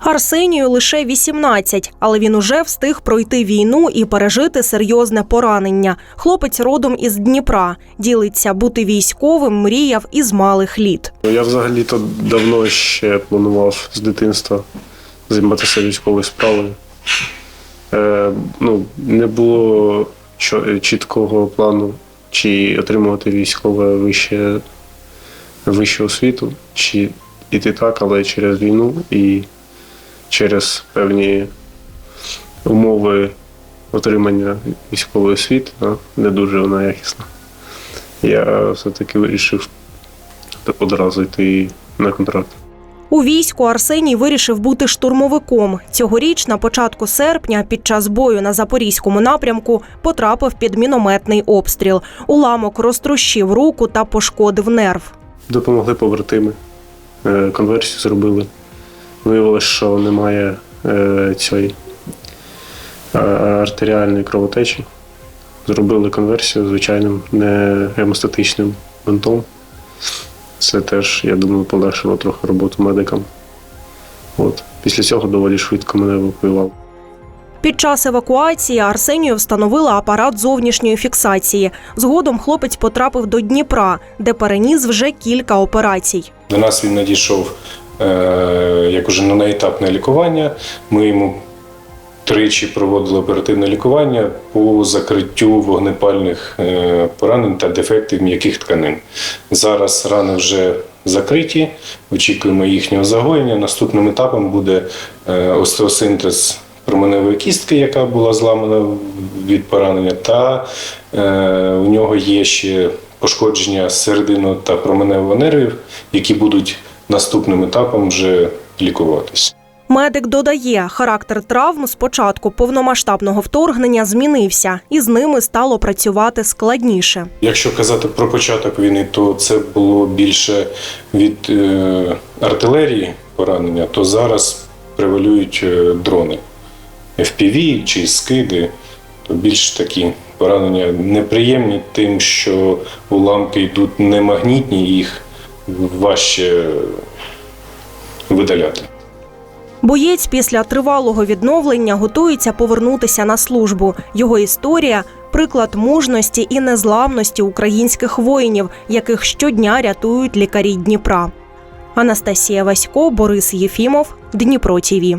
Арсенію лише 18, але він уже встиг пройти війну і пережити серйозне поранення. Хлопець родом із Дніпра. Ділиться бути військовим, мріяв із малих літ. Ну, Я взагалі-то давно ще планував з дитинства займатися військовою справою. Е, ну, не було чіткого плану, чи отримувати військове вище, вищу освіту, чи іти так, але через війну і через певні умови отримання військової освіти, не дуже вона якісна. Я все-таки вирішив одразу йти на контракт. У війську Арсеній вирішив бути штурмовиком. Цьогоріч, на початку серпня, під час бою на запорізькому напрямку, потрапив під мінометний обстріл. Уламок розтрощив руку та пошкодив нерв. Допомогли побратими, е, конверсію зробили. Виявилось, що немає е, цієї е, артеріальної кровотечі. Зробили конверсію звичайним не гемостатичним бинтом. Це теж, я думаю, полегшило трохи роботу медикам. От. Після цього доволі швидко мене евакуювали. Під час евакуації Арсенію встановили апарат зовнішньої фіксації. Згодом хлопець потрапив до Дніпра, де переніс вже кілька операцій. До нас він надійшов як уже на етапне лікування. Ми йому тричі проводили оперативне лікування по закриттю вогнепальних е, поранень та дефектів м'яких тканин. Зараз рани вже закриті, очікуємо їхнього загоєння. Наступним етапом буде е, остеосинтез променевої кістки, яка була зламана від поранення, та е, у нього є ще пошкодження середину та променевого нервів, які будуть наступним етапом вже лікуватись. Медик додає, характер травм з початку повномасштабного вторгнення змінився, і з ними стало працювати складніше. Якщо казати про початок війни, то це було більше від е, артилерії поранення, то зараз превалюють е, дрони FPV чи скиди, то більш такі поранення неприємні, тим, що уламки йдуть не магнітні, їх важче видаляти. Боєць після тривалого відновлення готується повернутися на службу. Його історія приклад мужності і незламності українських воїнів, яких щодня рятують лікарі Дніпра. Анастасія Васько, Борис Єфімов, Дніпро ТІВІ.